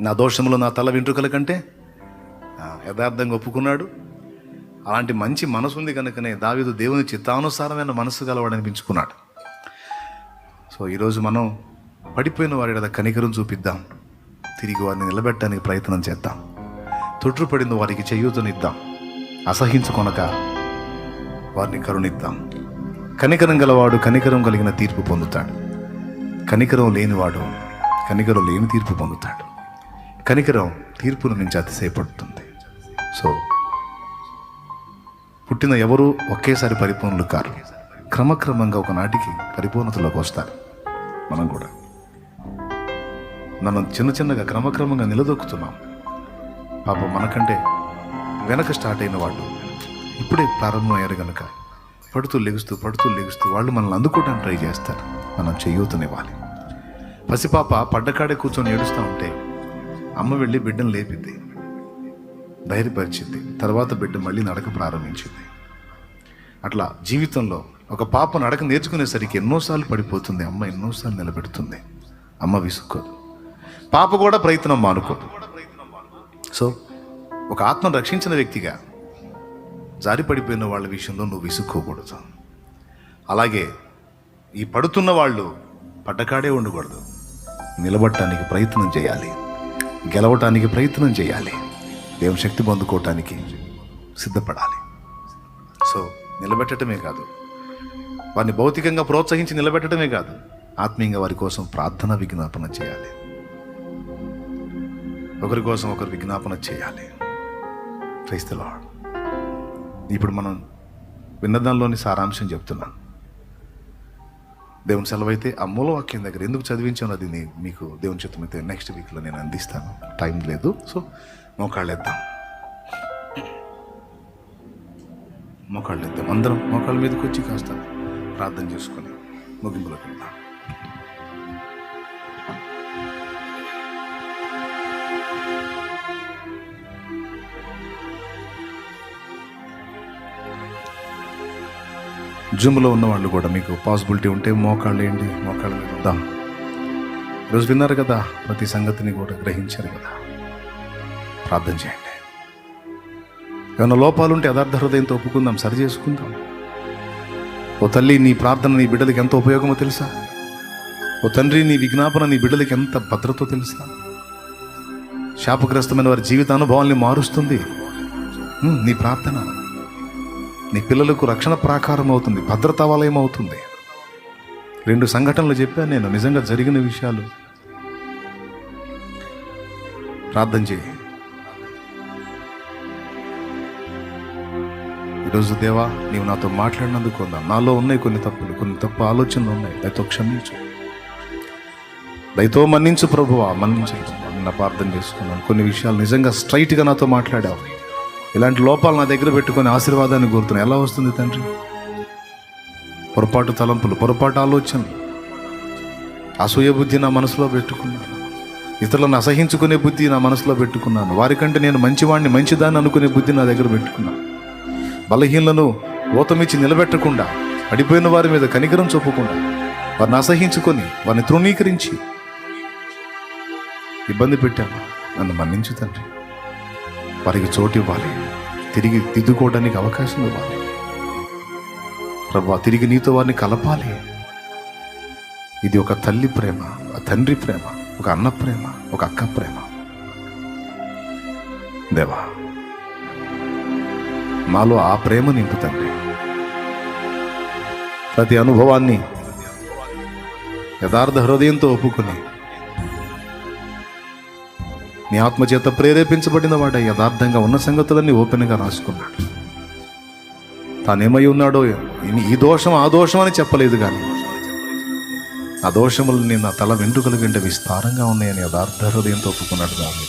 నా దోషములు నా తల వెంట్రుకల కంటే? యథార్థంగా ఒప్పుకున్నాడు. అలాంటి మంచి మనసు ఉంది కనుకనే దావిదు దేవుని చిత్తానుసారమైన మనసు గలవాడని పెంచుకున్నాడు సో ఈరోజు మనం పడిపోయిన వారి కదా కనికరం చూపిద్దాం. తిరిగి వారిని నిలబెట్టడానికి ప్రయత్నం చేద్దాం. తొట్టుపడిన వారికి చేయూతనిద్దాం. అసహించుకొనక వారిని కరుణిద్దాం. కనికరం గలవాడు కనికరం కలిగిన తీర్పు పొందుతాడు. కనికరం లేనివాడు కనికరం లేని తీర్పు పొందుతాడు. కనికరం తీర్పుల నుంచి అతిశయపడుతుంది. సో పుట్టిన ఎవరూ ఒకేసారి పరిపూర్ణులు కారు. క్రమక్రమంగా ఒకనాటికి పరిపూర్ణతలోకి వస్తారు. మనం కూడా. మనం చిన్న చిన్నగా క్రమక్రమంగా నిలదొక్కుతున్నాం. పాపం మనకంటే వెనక స్టార్ట్ అయిన వాళ్ళు ఇప్పుడే ప్రారంభమయ్యారు కనుక పడుతూ లెగుస్తూ పడుతూ లెగుస్తూ వాళ్ళు మనల్ని అందుకోవడానికి ట్రై చేస్తారు. మనం చేయూతనివ్వాలి. పసిపాప పడ్డకాడే కూర్చొని ఏడుస్తూ ఉంటే అమ్మ వెళ్ళి బిడ్డను లేపింది ధైర్యపరిచింది తర్వాత బిడ్డ మళ్ళీ నడక ప్రారంభించింది. అట్లా జీవితంలో ఒక పాప నడక నేర్చుకునేసరికి ఎన్నోసార్లు పడిపోతుంది. అమ్మ ఎన్నోసార్లు నిలబెడుతుంది. అమ్మ విసుక్కోదు. పాప కూడా ప్రయత్నం మానుకోదు. సో ఒక ఆత్మను రక్షించిన వ్యక్తిగా జారి పడిపోయిన వాళ్ళ విషయంలో నువ్వు విసుక్కోకూడదు. అలాగే ఈ పడుతున్న వాళ్ళు పడ్డకాడే ఉండకూడదు. నిలబడటానికి ప్రయత్నం చేయాలి. గెలవటానికి ప్రయత్నం చేయాలి. దేవుని శక్తి పొందుకోవటానికి సిద్ధపడాలి. సో నిలబెట్టడమే కాదు. వారిని భౌతికంగా ప్రోత్సహించి నిలబెట్టడమే కాదు. ఆత్మీయంగా వారి కోసం ప్రార్థన విజ్ఞాపన చేయాలి. ఒకరి కోసం ఒకరు విజ్ఞాపన చేయాలి. క్రైస్త ఇప్పుడు మనం విన్నదంలోని సారాంశం చెప్తున్నాను దేవుని సెలవైతే ఆ మూలవాక్యం దగ్గర ఎందుకు చదివించాను అది మీకు దేవుని చిత్తమైతే నెక్స్ట్ వీక్లో నేను అందిస్తాను. టైం లేదు. సో మోకాళ్ళేద్దాం మోకాళ్ళేద్దాం అందరం మోకాళ్ళ మీదకి వచ్చి కాస్త ప్రార్థన చేసుకొని ముగింపులోకి వెళ్దాం. జిమ్లో ఉన్న వాళ్ళు కూడా మీకు పాసిబిలిటీ ఉంటే మోకాళ్ళు వేయండి మోకాళ్ళ మీద ఉందాం? ఈరోజు విన్నారు కదా ప్రతి సంగతిని కూడా గ్రహించారు కదా. ప్రార్థన చేయండి. ఏమైనా లోపాలుంటే యథార్థ హృదయంతో ఒప్పుకుందాం సరి చేసుకుందాం. ఓ తల్లి నీ ప్రార్థన నీ బిడ్డలకి ఎంత ఉపయోగమో తెలుసా? ఓ తండ్రి నీ విజ్ఞాపన నీ బిడ్డలకి ఎంత భద్రతో తెలుసా? శాపగ్రస్తమైన వారి జీవిత అనుభవాల్ని మారుస్తుంది నీ ప్రార్థన. నీ పిల్లలకు రక్షణ ప్రాకారం అవుతుంది భద్రతా వలయం అవుతుంది. రెండు సంఘటనలు చెప్పాను నేను నిజంగా జరిగిన విషయాలు. ప్రార్థన చేయి. ఈరోజు దేవా నీవు నాతో మాట్లాడినందుకు ఉందా నాలో ఉన్నాయి కొన్ని తప్పులు కొన్ని తప్పు ఆలోచనలు ఉన్నాయి. దయతో క్షమించు. దయతో మన్నించు ప్రభువా మన్నించు. నా ప్రార్థన చేసుకున్నాను. కొన్ని విషయాలు నిజంగా స్ట్రైట్గా నాతో మాట్లాడావు. ఇలాంటి లోపాలు నా దగ్గర పెట్టుకొని ఆశీర్వాదాన్ని కోరుతున్నా ఎలా వస్తుంది తండ్రి? పొరపాటు తలంపులు పొరపాటు ఆలోచనలు. అసూయ బుద్ధి నా మనసులో పెట్టుకున్నాను. ఇతరులను అసహించుకునే బుద్ధి నా మనసులో పెట్టుకున్నాను. వారికంటే నేను మంచివాడిని మంచిదాన్ని అనుకునే బుద్ధి నా దగ్గర పెట్టుకున్నాను. బలహీనలను ఓతమిచ్చి నిలబెట్టకుండా పడిపోయిన వారి మీద కనికరం చూపకుండా వారిని అసహించుకొని వారిని తృణీకరించి ఇబ్బంది పెట్టాను. నన్ను మన్నించు తండ్రి. వారికి చోటు ఇవ్వాలి. తిరిగి దిద్దుకోవడానికి అవకాశం ఇవ్వాలి. ప్రభా తిరిగి నీతో వారిని కలపాలి. ఇది ఒక తల్లి ప్రేమ ఒక తండ్రి ప్రేమ ఒక అన్న ప్రేమ ఒక అక్క ప్రేమ. దేవా మాలో ఆ ప్రేమ నింపు తండ్రి. ప్రతి అనుభవాన్ని యథార్థ హృదయంతో ఒప్పుకుని నీ ఆత్మచేత ప్రేరేపించబడిన వాడ యథార్థంగా ఉన్న సంగతులన్నీ ఓపెన్గా రాసుకున్నాడు. తానేమై ఉన్నాడో ఈ- దోషం ఆ దోషం అని చెప్పలేదు కానీ ఆ దోషములు నా తల వెంట్రుకల కంటే విస్తారంగా ఉన్నాయని యథార్థ హృదయంతో ఒప్పుకున్నాడు దాన్ని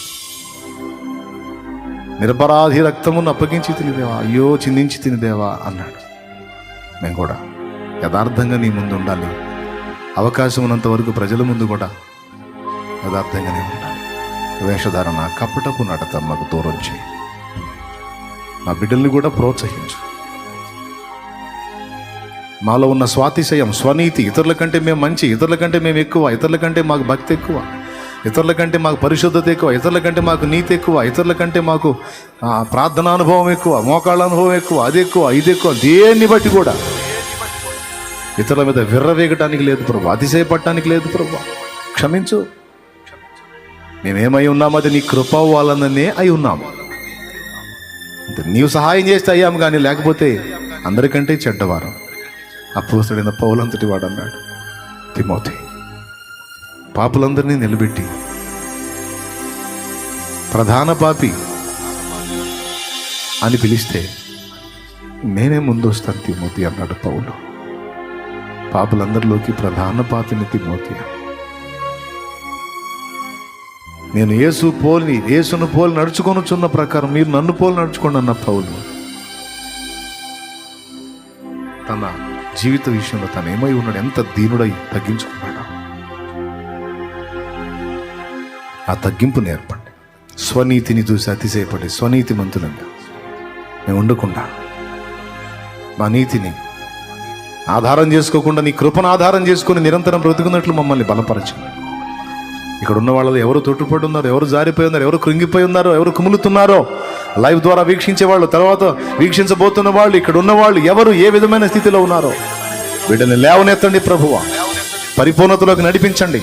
నిరపరాధి రక్తమును అప్పగించి తినిదేవా? అయ్యో చిందించి తినిదేవా? అన్నాడు. మేము కూడా యథార్థంగా నీ ముందు ఉండాలి. అవకాశం ఉన్నంత వరకు ప్రజల ముందు కూడా యథార్థంగానే ఉండాలి. వేషధారణ కపటపు నడత మాకు దూరం చేయి. మా బిడ్డల్ని కూడా ప్రోత్సహించు. మాలో ఉన్న స్వాతిశయం స్వనీతి ఇతరుల కంటే మేము మంచి ఇతరుల కంటే మేము ఎక్కువ ఇతరుల కంటే మాకు భక్తి ఎక్కువ ఇతరుల కంటే మాకు పరిశుద్ధత ఎక్కువ ఇతరుల కంటే మాకు నీతి ఎక్కువ ఇతరుల కంటే మాకు ప్రార్థనా అనుభవం ఎక్కువ మోకాళ్ళ అనుభవం ఎక్కువ అది ఎక్కువ ఇది ఎక్కువ దేన్ని బట్టి కూడా. ఇతరుల మీద విర్రవేగటానికి లేదు ప్రభు అతిశయపడటానికి లేదు ప్రభు. క్షమించు. మేమేమై ఉన్నామో అది నీ కృప వాళ్ళనే అయి ఉన్నాము. నీవు సహాయం చేస్తే అయ్యాము కానీ లేకపోతే అందరికంటే చెడ్డవారం. అపోసడైన పౌలంతటి వాడు అన్నాడు తిమోతి పాపులందరినీ నిలబెట్టి ప్రధాన పాపి అని పిలిస్తే నేనే ముందు వస్తాను తిమోతి అన్నాడు పౌలు. పాపులందరిలోకి ప్రధాన పాపిని తిమోతి. నేను యేసు పోలి యేసును పోలి నడుచుకొనుచున్న ప్రకారం మీరు నన్ను పోలి నడుచుకోండి అన్న పౌలు. తన జీవిత విషయంలో తను ఏమై ఉన్నాడు ఎంత దీనుడై తగ్గించుకున్నాడు. ఆ తగ్గింపు నేర్పండి స్వనీతిని చూసి అతిశయపడి స్వనీతి మంతులంగా మేము ఉండకుండా మా నీతిని ఆధారం చేసుకోకుండా నీ కృపను ఆధారం చేసుకుని నిరంతరం బ్రతుకున్నట్లు మమ్మల్ని బలపరచండి. ఇక్కడ ఉన్న వాళ్ళలో ఎవరు తొట్టుపడి ఉన్నారు ఎవరు జారిపోయి ఉన్నారు ఎవరు కృంగిపోయి ఉన్నారో ఎవరు కుములుతున్నారో. లైవ్ ద్వారా వీక్షించే వాళ్ళు తర్వాత వీక్షించబోతున్న వాళ్ళు ఇక్కడ ఉన్న వాళ్ళు ఎవరు ఏ విధమైన స్థితిలో ఉన్నారో. వీటిని లేవనెత్తండి ప్రభువ. పరిపూర్ణతలోకి నడిపించండి.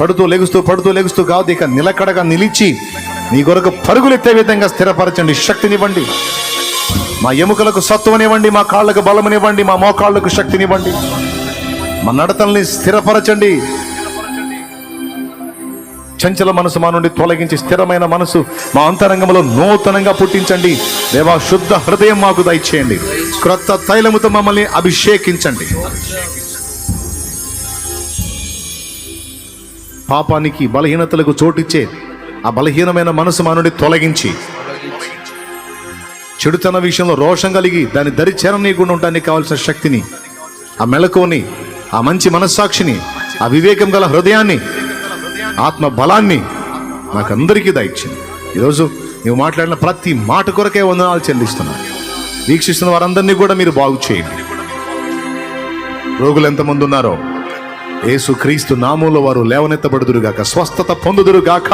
పడుతూ లెగుస్తూ పడుతూ లెగుస్తూ కాదు ఇక నిలకడగా నిలిచి నీ కొరకు పరుగులెత్తే విధంగా స్థిరపరచండి శక్తినివ్వండి. మా ఎముకలకు సత్వనివ్వండి మా కాళ్ళకు బలమునివ్వండి మా మోకాళ్ళకు శక్తినివ్వండి. మా నడతల్ని స్థిరపరచండి. చంచల మనసు మా నుండి తొలగించి స్థిరమైన మనసు మా అంతరంగంలో నూతనంగా పుట్టించండి. దేవా శుద్ధ హృదయం మాకు దయచేయండి. క్రొత్త తైలముతో మమ్మల్ని అభిషేకించండి. పాపానికి బలహీనతలకు చోటిచ్చే ఆ బలహీనమైన మనసు మా నుండి తొలగించి. చెడుతన విషయంలో రోషం కలిగి దాని దరిచేరనీయకుండా ఉండడానికి కావాల్సిన శక్తిని ఆ మెలకుని ఆ మంచి మనస్సాక్షిని ఆ వివేకం గల హృదయాన్ని ఆత్మ బలాన్ని మాకందరికీ దయచింది ఈరోజు నువ్వు మాట్లాడిన ప్రతి మాట కొరకే వందనాలు చెల్లిస్తున్నాను. వీక్షిస్తున్న వారందరినీ కూడా మీరు బాగు చేయండి. రోగులు ఎంతమంది ఉన్నారో యేసు క్రీస్తు నామంలో వారు లేవనెత్తబడుదురుగాక స్వస్థత పొందుదురుగాక.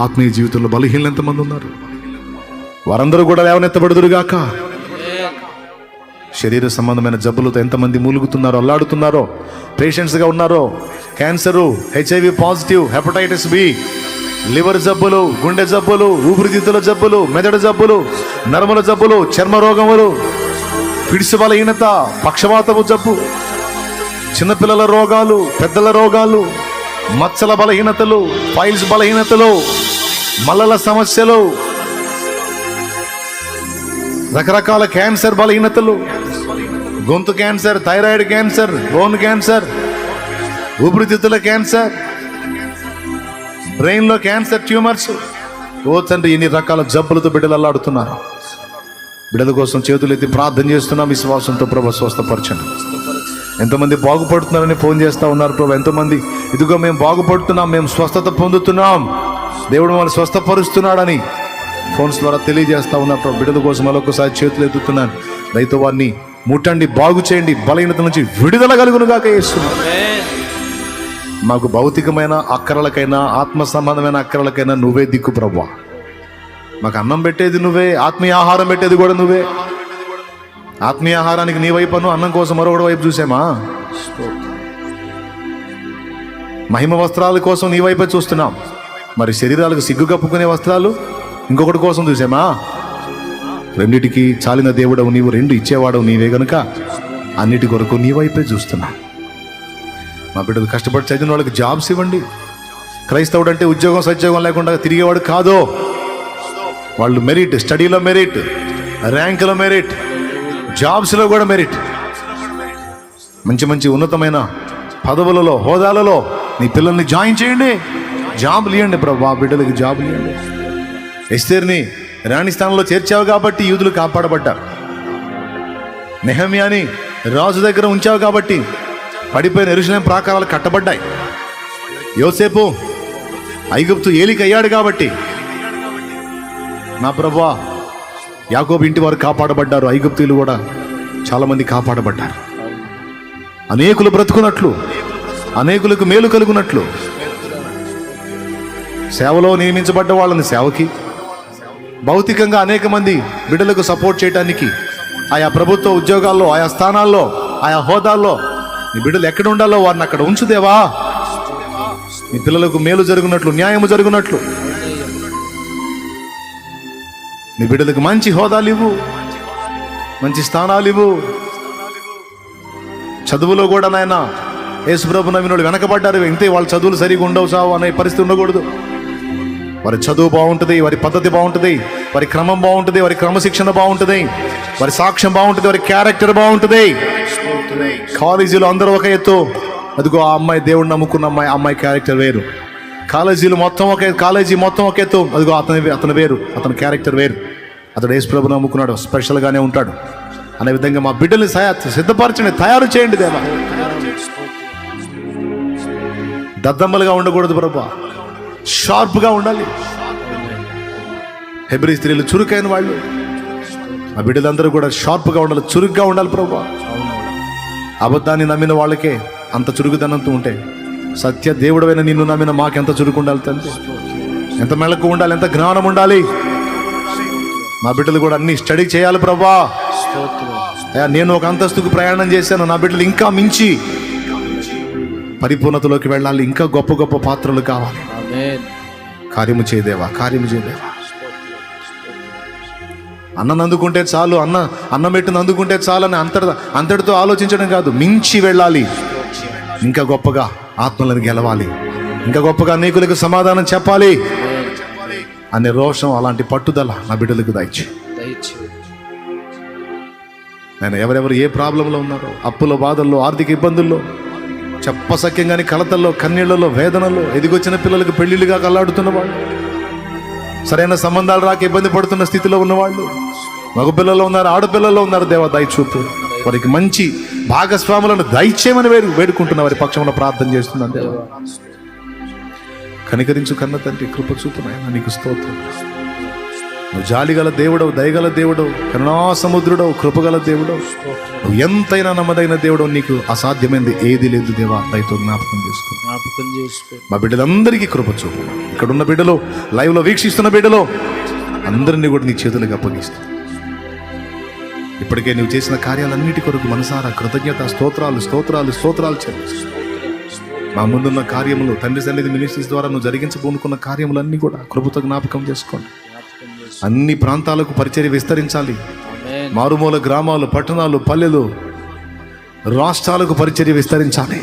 ఆత్మీయ జీవితంలో బలహీనలు ఎంతమంది ఉన్నారు? వారందరూ కూడా లేవనెత్తబడుదురుగాక. శరీర సంబంధమైన జబ్బులతో ఎంతమంది మూలుగుతున్నారో అల్లాడుతున్నారో పేషెంట్స్గా ఉన్నారో cancer HIV positive hepatitis B liver జబ్బులు గుండె జబ్బులు ఊపిరితిత్తుల జబ్బులు మెదడు జబ్బులు నరముల జబ్బులు చర్మ రోగములు పిడిసి బలహీనత పక్షవాతము జబ్బు చిన్నపిల్లల రోగాలు పెద్దల రోగాలు మచ్చల బలహీనతలు ఫైల్స్ బలహీనతలు మల్లల సమస్యలు రకరకాల క్యాన్సర్ బలహీనతలు గొంతు cancer thyroid cancer bone cancer ఊపిరితిత్తుల క్యాన్సర్ బ్రెయిన్లో క్యాన్సర్ ట్యూమర్స్. ఓ తండ్రి ఎన్ని రకాల జబ్బులతో బిడ్డలు అల్లాడుతున్నారు. బిడ్డల కోసం చేతులు ఎత్తి ప్రార్థన చేస్తున్నాం. విశ్వాసంతో ప్రభు స్వస్థపరచండి. ఎంతమంది బాగుపడుతున్నారని ఫోన్ చేస్తూ ఉన్నారు ప్రభు. ఎంతమంది ఇదిగో మేము బాగుపడుతున్నాం మేము స్వస్థత పొందుతున్నాం. దేవుడు మమ్మల్ని స్వస్థపరుస్తున్నాడని ఫోన్స్ ద్వారా తెలియజేస్తూ ఉన్నారు ప్రభు. బిడ్డల కోసం మరొకసారి చేతులు ఎత్తుతున్నాను రైతు వారిని ముట్టండి బాగు చేయండి బలహీనత నుంచి విడుదల కలుగునుగాక చేస్తున్నాం మాకు భౌతికమైన అక్కరలకైనా ఆత్మ సంబంధమైన అక్కరలకైనా నువ్వే దిక్కు ప్రభు మాకు అన్నం పెట్టేది నువ్వే ఆత్మీయ ఆహారం పెట్టేది కూడా నువ్వే. ఆత్మీయ ఆహారానికి నీ వైపును అన్నం కోసం మరొకటి వైపు చూసామా? మహిమ వస్త్రాల కోసం నీ వైపే చూస్తున్నాం. మరి శరీరాలకు సిగ్గు కప్పుకునే వస్త్రాలు ఇంకొకటి కోసం చూసామా? రెండిటికి చాలిన దేవుడవు నీవు రెండు ఇచ్చేవాడవు నీవే గనుక అన్నిటి కొరకు నీ వైపే చూస్తున్నా. మా బిడ్డలు కష్టపడి చదివిన వాళ్ళకి జాబ్స్ ఇవ్వండి. క్రైస్తవుడు అంటే ఉద్యోగం సద్యోగం లేకుండా తిరిగేవాడు కాదో. వాళ్ళు మెరిట్ స్టడీలో మెరిట్ ర్యాంకులో మెరిట్ జాబ్స్లో కూడా మెరిట్. మంచి మంచి ఉన్నతమైన పదవులలో హోదాలలో నీ పిల్లల్ని జాయిన్ చేయండి. జాబ్ ఇవ్వండి ప్రభు ఆ బిడ్డలకి జాబులు ఇవ్వండి ఎస్తేర్ని రాణి స్థానంలో చేర్చావు కాబట్టి యూదులు కాపాడబడ్డారు. నెహమ్యాని రాజు దగ్గర ఉంచావు కాబట్టి పడిపోయిన ఎరుసలేం ప్రాకారాలు కట్టబడ్డాయి. యోసేపు ఐగుప్తు ఏలికయ్యాడు కాబట్టి నా ప్రభా యాకోబు ఇంటి వారు కాపాడబడ్డారు ఐగుప్తులు కూడా చాలా మంది కాపాడబడ్డారు. అనేకులు బ్రతుకున్నట్లు అనేకులకు మేలు కలుగునట్లు సేవలో నియమించబడ్డ వాళ్ళని సేవకి భౌతికంగా అనేక మంది బిడ్డలకు సపోర్ట్ చేయడానికి ఆయా ప్రభుత్వ ఉద్యోగాల్లో ఆయా స్థానాల్లో ఆయా హోదాల్లో నీ బిడ్డలు ఎక్కడ ఉండాలో వారిని అక్కడ ఉంచుదేవా నీ పిల్లలకు మేలు జరుగునట్లు న్యాయము జరుగునట్లు. నీ బిడ్డలకు మంచి హోదాలు ఇవ్వు మంచి స్థానాలు ఇవ్వు చదువులో కూడా నాయన యేసుప్రభు నవీనుడు వెనకబడ్డారు ఇంతే వాళ్ళ చదువులు సరిగా ఉండవు సావు అనే పరిస్థితి ఉండకూడదు. వారి చదువు బాగుంటుంది వారి పద్ధతి బాగుంటుంది వారి క్రమం బాగుంటుంది వారి క్రమశిక్షణ బాగుంటుంది వారి సాక్ష్యం బాగుంటుంది వారి క్యారెక్టర్ బాగుంటుంది. కాలేజీలో అందరూ ఒక ఎత్తు. అదిగో ఆ అమ్మాయి దేవుడు నమ్ముకున్న అమ్మాయి ఆ అమ్మాయి క్యారెక్టర్ వేరు. కాలేజీలు మొత్తం ఒక కాలేజీ మొత్తం ఒక ఎత్తు. అదిగో అతని అతను వేరు అతని క్యారెక్టర్ వేరు. అతడు యేసు ప్రభు నమ్ముకున్నాడు స్పెషల్గానే ఉంటాడు. అనే విధంగా మా బిడ్డల్ని సిద్ధపరచండి తయారు చేయండి దేవా. దద్దమ్మలుగా ఉండకూడదు ప్రభా. షార్ప్గా ఉండాలి. హెబ్రి స్త్రీలు చురుకైన వాళ్ళు. ఆ బిడ్డలందరూ కూడా షార్ప్గా ఉండాలి చురుగ్గా ఉండాలి ప్రభు. అబద్ధాన్ని నమ్మిన వాళ్ళకే అంత చురుకుదనంతో ఉంటే సత్య దేవుడైన నిన్ను నమ్మిన మాకెంత చురుకు ఉండాలి తండ్రి? ఎంత మెళకు ఉండాలి ఎంత జ్ఞానం ఉండాలి? మా బిడ్డలు కూడా అన్ని స్టడీ చేయాలి ప్రభా. నేను ఒక అంతస్తుకు ప్రయాణం చేశాను నా బిడ్డలు ఇంకా మించి పరిపూర్ణతలోకి వెళ్ళాలి. ఇంకా గొప్ప గొప్ప పాత్రలు కావాలి. కార్యము చేయదేవా? కార్యము చేయదేవా? అన్నం అందుకుంటే చాలు అన్న అన్నం పెట్టిన అందుకుంటే చాలు అని అంతటి అంతటితో ఆలోచించడం కాదు. మించి వెళ్ళాలి. ఇంకా గొప్పగా ఆత్మలను గెలవాలి. ఇంకా గొప్పగా అనేకులకు సమాధానం చెప్పాలి. అనే రోషం అలాంటి పట్టుదల నా బిడ్డలకు దయచి. దయచేసి నేను ఎవరెవరు ఏ ప్రాబ్లంలో ఉన్నారో అప్పుల బాధల్లో ఆర్థిక ఇబ్బందుల్లో చెప్పసక్యంగాని కలతల్లో కన్నీళ్ళలో వేదనలో ఎదిగొచ్చిన పిల్లలకు పెళ్ళిళ్ళుగా కల్లాడుతున్న వాళ్ళు సరైన సంబంధాలు రాక ఇబ్బంది పడుతున్న స్థితిలో ఉన్నవాళ్ళు మగపిల్లలు ఉన్నారు ఆడపిల్లల్లో ఉన్నారు దేవా దయచూపు వారికి మంచి భాగస్వాములను దయచేయమని వేరు వేడుకుంటున్న వారి పక్షంలో ప్రార్థన చేస్తున్నాను కనికరించు కన్న తండ్రి కృప చూపునాయన నీకు స్తోత్రం. నువ్వు జాలిగల దేవుడవు దయగల దేవుడవు కరుణా సముద్రుడవు కృపగల దేవుడవు. నువ్వు ఎంతైనా నమ్మదైన దేవుడవు నీకు అసాధ్యమైనది ఏది లేదు దేవా దయతో జ్ఞాపకం చేసుకో. జ్ఞాపకం చేసుకో. మా బిడ్డలందరికీ కృప చూపు. ఇక్కడున్న బిడ్డలు లైవ్లో వీక్షిస్తున్న బిడ్డలు అందరినీ కూడా నీ చేతులకు అప్పగిస్తా. ఇప్పటికే నువ్వు చేసిన కార్యాలన్నిటి కొరకు మనసారా కృతజ్ఞత స్తోత్రాలు స్తోత్రాలు స్తోత్రాలు చెల్లిస్తూ. మా ముందున్న కార్యములు తండ్రి సన్నిధి మినిస్ట్రీస్ ద్వారా నువ్వు జరిగించబోనుకున్న కార్యములన్నీ కూడా కృపతో జ్ఞాపకం చేసుకోండి. అన్ని ప్రాంతాలకు పరిచర్య విస్తరించాలి. మారుమూల గ్రామాలు పట్టణాలు పల్లెలు రాష్ట్రాలకు పరిచర్య విస్తరించాలి.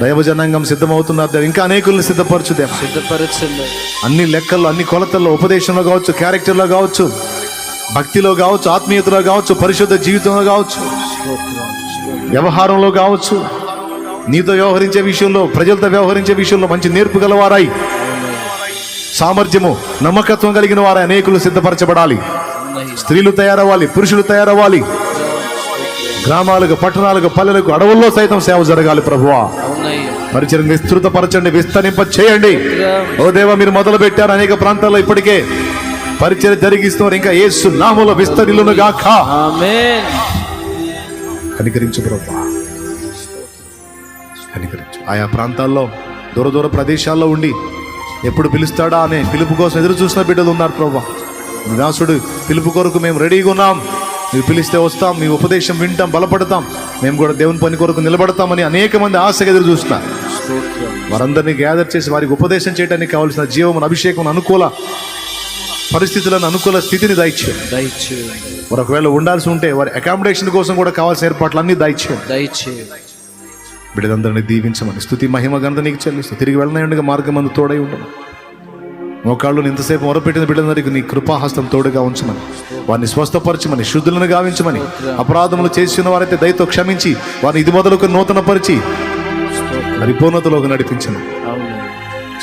దైవజనాంగం సిద్ధమవుతున్నారు. ఇంకా అనేకుల్ని సిద్ధపరచండి. అన్ని లెక్కల్లో అన్ని కొలతల్లో ఉపదేశంలో కావచ్చు క్యారెక్టర్లో కావచ్చు భక్తిలో కావచ్చు ఆత్మీయతలో కావచ్చు పరిశుద్ధ జీవితంలో కావచ్చు. వ్యవహారంలో కావచ్చు నీతో వ్యవహరించే విషయంలో ప్రజలతో వ్యవహరించే విషయంలో మంచి నేర్పు గలవారై సామర్థ్యము నమ్మకత్వం కలిగిన వారై అనేకులు సిద్ధపరచబడాలి. స్త్రీలు తయారవ్వాలి పురుషులు తయారవ్వాలి. గ్రామాలకు పట్టణాలకు పల్లెలకు అడవుల్లో సైతం సేవ జరగాలి ప్రభువా. పరిచయం విస్తృతపరచండి విస్తరింప చేయండి ఓ దేవ మీరు మొదలు పెట్టారు అనేక ప్రాంతాల్లో ఇప్పటికే. పరిచయం జరిగిస్తున్నారు ఇంకా యేసు నామములో విస్తరిల్లును గాక. కనికరించు ప్రభా కనికరించు. ఆయా ప్రాంతాల్లో దూర దూర ప్రదేశాల్లో ఉండి ఎప్పుడు పిలుస్తాడా అనే పిలుపు కోసం ఎదురు చూసిన బిడ్డలు ఉన్నారు ప్రభా దాసుడు పిలుపు కొరకు మేము రెడీగా ఉన్నాం. మీరు పిలిస్తే వస్తాం మీ ఉపదేశం వింటాం బలపడతాం. మేము కూడా దేవుని పని కొరకు నిలబడతామని అనేక మంది ఆశగా ఎదురు చూస్తున్నారు స్తోత్రం వారందరినీ గ్యాదర్ చేసి వారికి ఉపదేశం చేయడానికి కావాల్సిన జీవమును అభిషేకం అనుకూల పరిస్థితులను అనుకూల స్థితిని దయచేయండి. వారు ఒకవేళ ఉండాల్సి ఉంటే వారి అకామిడేషన్ కోసం కూడా కావాల్సిన ఏర్పాట్లు అన్ని దయచేయండి. బిడ్డలందరినీ దీవించమని. స్థుతి మహిమ గంధ నీకు చెల్లిస్తూ తిరిగి వెళ్ళనయుండగా మార్గం మందు తోడై ఉండను మోకాళ్ళు ఇంతసేపు మొరపెట్టిన బిడ్డలందరికీ నీ కృపాహస్తం తోడుగా ఉంచమని. వారిని స్వస్థపరచమని శుద్ధులను గావించమని అపరాధములు చేసిన వారైతే దయతో క్షమించి వారిని ఇది మొదలుకు నూతన పరిచి స్తోత్రం పరిపూర్ణతలోకి నడిపించను.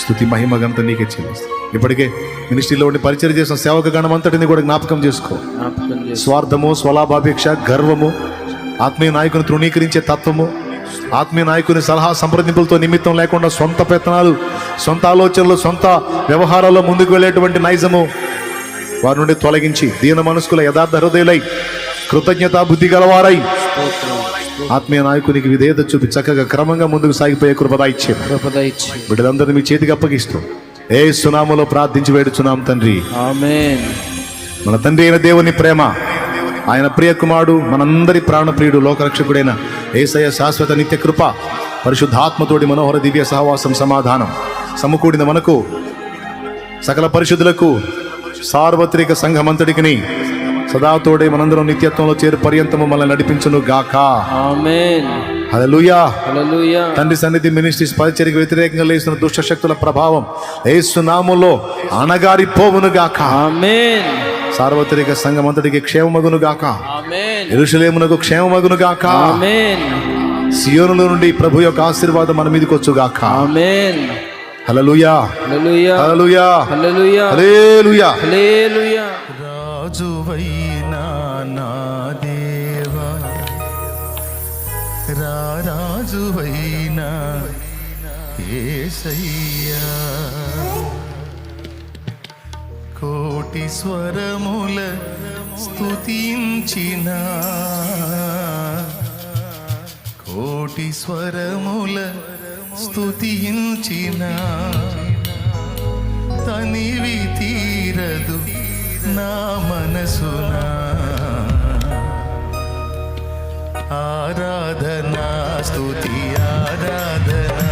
స్థుతి మహిమ గంత నీకే చెల్లిస్తాం. ఇప్పటికే మినిస్ట్రీలో ఉండి పరిచయం చేసిన సేవక గణం అంతటిని కూడా జ్ఞాపకం చేసుకో. స్వార్థము స్వలాభాపేక్ష గర్వము ఆత్మీయ నాయకుని తృణీకరించే తత్వము ఆత్మీయ నాయకుని సలహా సంప్రదింపులతో నిమిత్తం లేకుండా సొంత పెత్తనాలు సొంత ఆలోచనలు సొంత వ్యవహారాల్లో ముందుకు వెళ్ళేటువంటి నైజము వారి నుండి తొలగించి దీన మనస్కుల యథార్థ హృదయులై కృతజ్ఞత బుద్ధి గలవారై ఆత్మీయ నాయకునికి విధేయత చూపి చక్కగా క్రమంగా ముందుకు సాగిపోయే కృపద ఇచ్చేది కృపద ఇచ్చి బిడ్డలందరినీ మీ చేతికి అప్పగిస్తూ ఏ సునామలో ప్రార్థించి వేడుచున్నాం తండ్రి. మన తండ్రి అయిన దేవుని ప్రేమ ఆయన ప్రియ కుమారుడు మనందరి ప్రాణప్రియుడు లోకరక్షకుడైన ఏసయ శాశ్వత నిత్య కృప పరిశుద్ధాత్మతోడి మనోహర దివ్య సహవాసం సమాధానం సమకూడిన మనకు సకల పరిశుద్ధులకు సార్వత్రిక సంఘమంతటికిని సదాతోడే మనందరం నిత్యత్వంలో చేరు పర్యంతము మనల్ని నడిపించును గాక. తండ్రి సన్నిధి మినిస్ట్రీస్ పరిచర్యకు వ్యతిరేకంగా లేస్తున్న దుష్ట శక్తుల ప్రభావం ఏసునామంలో అణగారి పోవును గాక. సార్వత్రిక సంఘమంతటికి క్షేమమగును గాక. ఎరుషలేమునకు క్షేమమగును గాక. ఆమెన్. సియోనులో నుండి ప్రభు యొక్క ఆశీర్వాదం మన మీదకి వచ్చు గాక ఆమెన్. హల్లెలూయా. హల్లెలూయా. హల్లెలూయా. హల్లెలూయా. హల్లెలూయా. హల్లెలూయా. రాజువైనా నా దేవా. రారాజువైనా ఏసయ్యా. కోటి స్వరముల స్తుతించిన కోటి స్వరముల స్తుతించిన తనివి తీరదు నా మనసున. ఆరాధనా స్తుతి ఆరాధనా. ఆరాధనా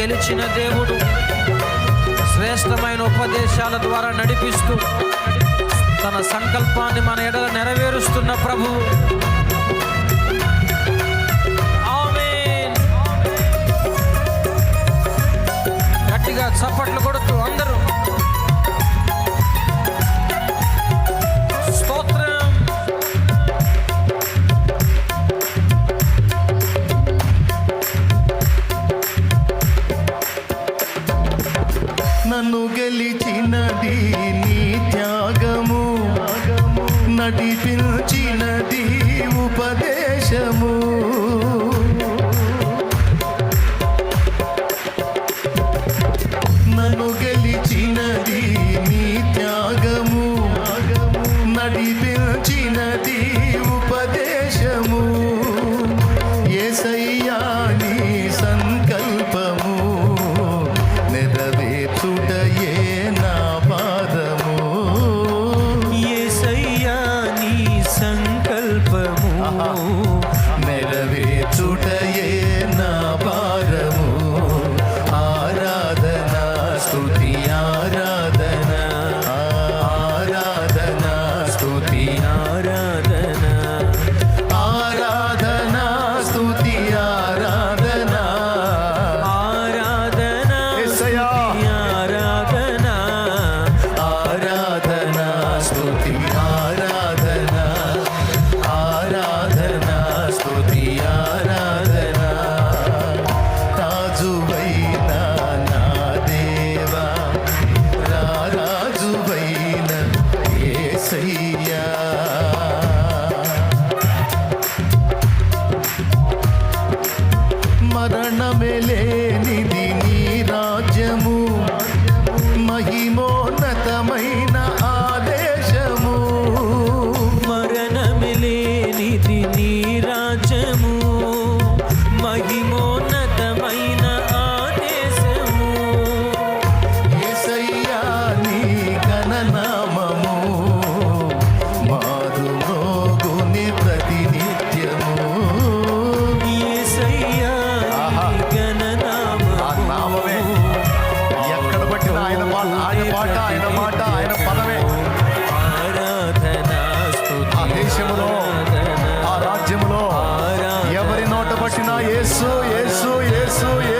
గెలిచిన దేవుడు శ్రేష్టమైన ఉపదేశాల ద్వారా నడిపిస్తూ తన సంకల్పాన్ని మన ఎడ నెరవేరుస్తున్న ప్రభు గట్టిగా చప్పట్లు కొడుతూ అందరూ గెలిచినది నీ త్యాగము. నడిపించినది ఉపదే ఆ దేశములో ఆ రాజ్యములో ఎవరి నోట పట్టినా యేసు యేసు యేసు యేసు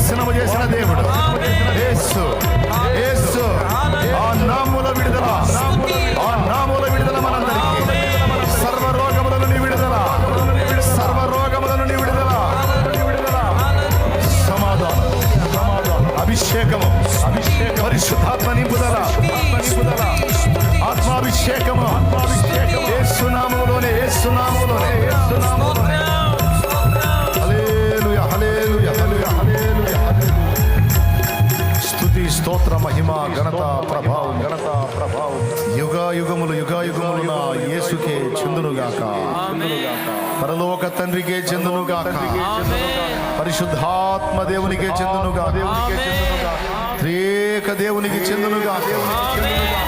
దర్శనం చేసిన దేవుడు యేసు. మహిమ ఘనత ప్రభావం. ఘనత ప్రభావం యుగ యుగములుగా నా యేసుకే చెందునుగాక. పరలోక తండ్రికే చెందునుగాక. పరిశుద్ధాత్మ దేవునికే చెందునుగా దేవునికే చెందునుగా త్రేక దేవునికి చెందునుగా దేవునికి చెందునుగా